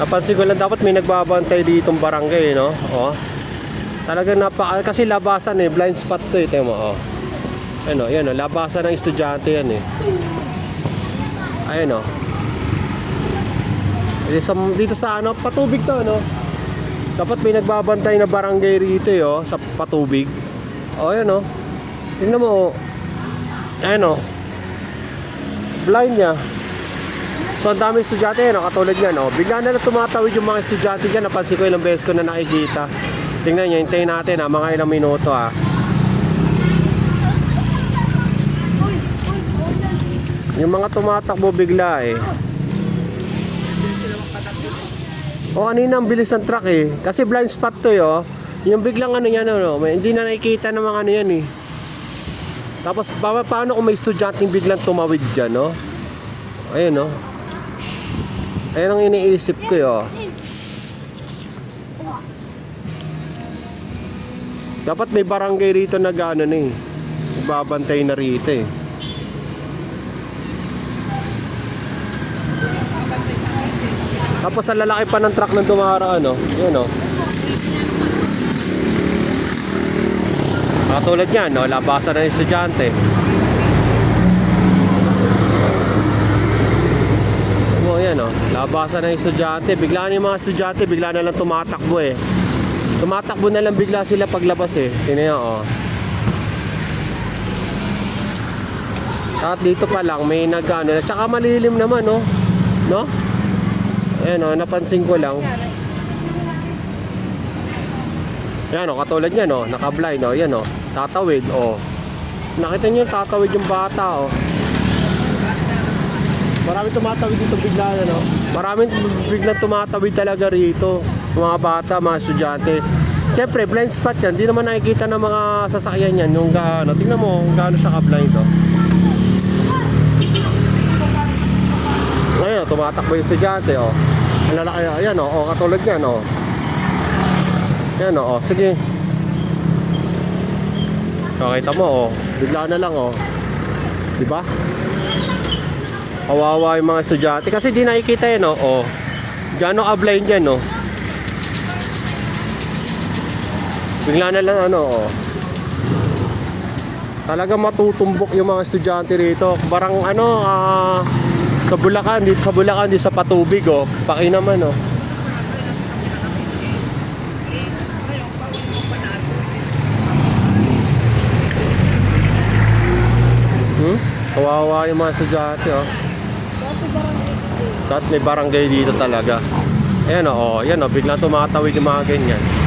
Napansin ko lang dapat may nagbabantay ditong barangay, no? Oh. Talagang napaka kasi labasan eh, blind spot 'to eh, temo, oh. Ano, yan oh, labasan ng estudyante yan eh. Ayun oh. Dito sa, dito sa ano, patubig to, no? Dapat may nagbabantay na barangay rito, eh, oh, sa patubig. Oh, yan oh. Tingnan mo, oh. Ayun oh. Blind niya. So, ang dami estudyante, no? katulad yan, oh. Bigla na lang tumatawid yung mga estudyante dyan. Napansin ko ilang beses ko na nakikita. Tingnan nyo, hintayin natin, ha, mga ilang minuto, ha. Yung mga tumatakbo bigla, eh. O, kanina ang bilis ng truck, eh. Kasi blind spot to, eh, oh. Yung biglang ano yan, ano, may- hindi na nakikita ng mga ano yan, eh. Tapos, pa- paano kung may estudyante biglang tumawid dyan, no? Ayun, no? Ayun ang iniisip ko, oh. Dapat may barangay rito na gano'n eh. Babantay na rito eh. Tapos ang lalaki pa ng truck ng dumara ano. Yun oh. Katulad yan, no? labasan ng estudyante. Mo yan, oh. labasan ng estudyante. Bigla na yung mga estudyante, bigla na lang tumatakbo eh. Tumatakbo na lang bigla sila paglabas eh. Tingnan oh. At dito pa lang, may nagano. Tsaka malilim naman, no? No? Ayan, oh, napansin ko lang. Yan, oh, katulad yan, oh. Naka-blind, oh. Yan, oh. Tatawid, oh. Nakita niyo, tatawid yung bata, oh. Marami tumatawid dito bigla, ano? Maraming biglang tumatawid talaga rito. Mga bata, mga estudyante. Siyempre, blind spot yan. Hindi naman nakikita ng mga sasakyan yan. Yung gaano. Tingnan mo kung gaano siya ka-blind, oh. Ngayon, tumatakbo yung estudyante, oh. Ang lalaki, ayan, oh. oh katulad yan, oh. Yan, oh. oh. Sige. Nakita mo, oh. Bigla na lang, oh. Di ba? Kawawa yung mga estudyante. Kasi di nakikita yan, oh. oh. Gano'ng ka-blind yan, oh. Bigla na lang, ano, oh. Talagang matutumbok yung mga estudyante rito. Parang, ano, ah... sa Bulacan, dito sa Bulacan, dito sa Patubig, oh. Paki naman, oh. Hmm? Kawawa yung mga estudyante, oh. Dapat may barangay dito talaga. Ayan, oh. Ayan, oh. Biglang tumatawid yung mga ganyan.